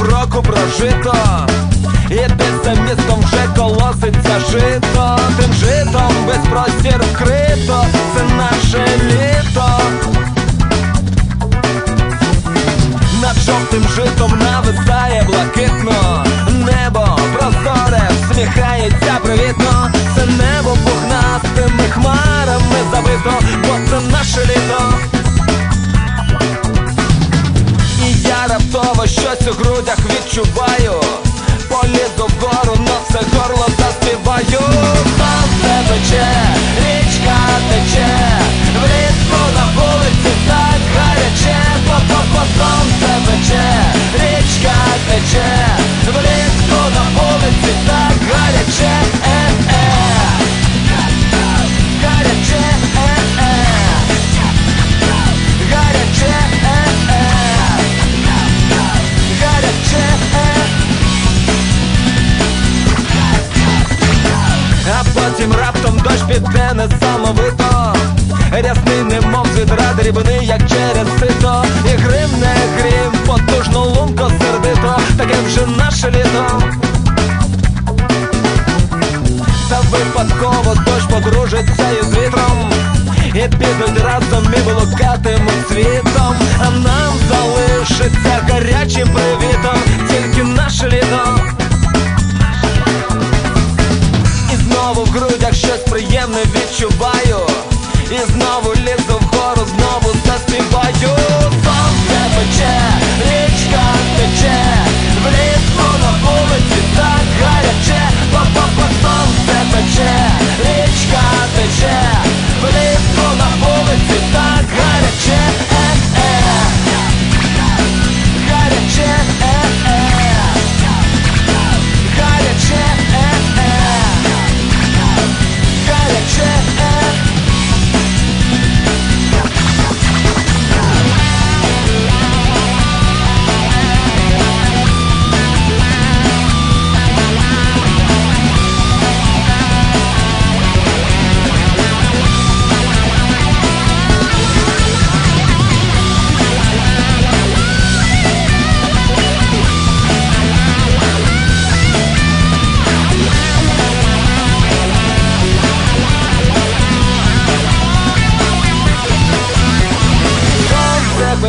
року прожито, і десь за містом вже колоситься жито, тим житом весь простір вкрито, це наше літо. Над жовтим житом нависає блакитно. Небо прозоре, всміхається привітно. Це небо пухнастими хмарами у грудях відчуваю раптом мене самовито Рясний немов відра дрібний, як через сито. І грим не грім, потужно лунко сердито. Таке вже наше літо. Та випадково дощ подружиться із вітром. І підуть разом приємне відчуваю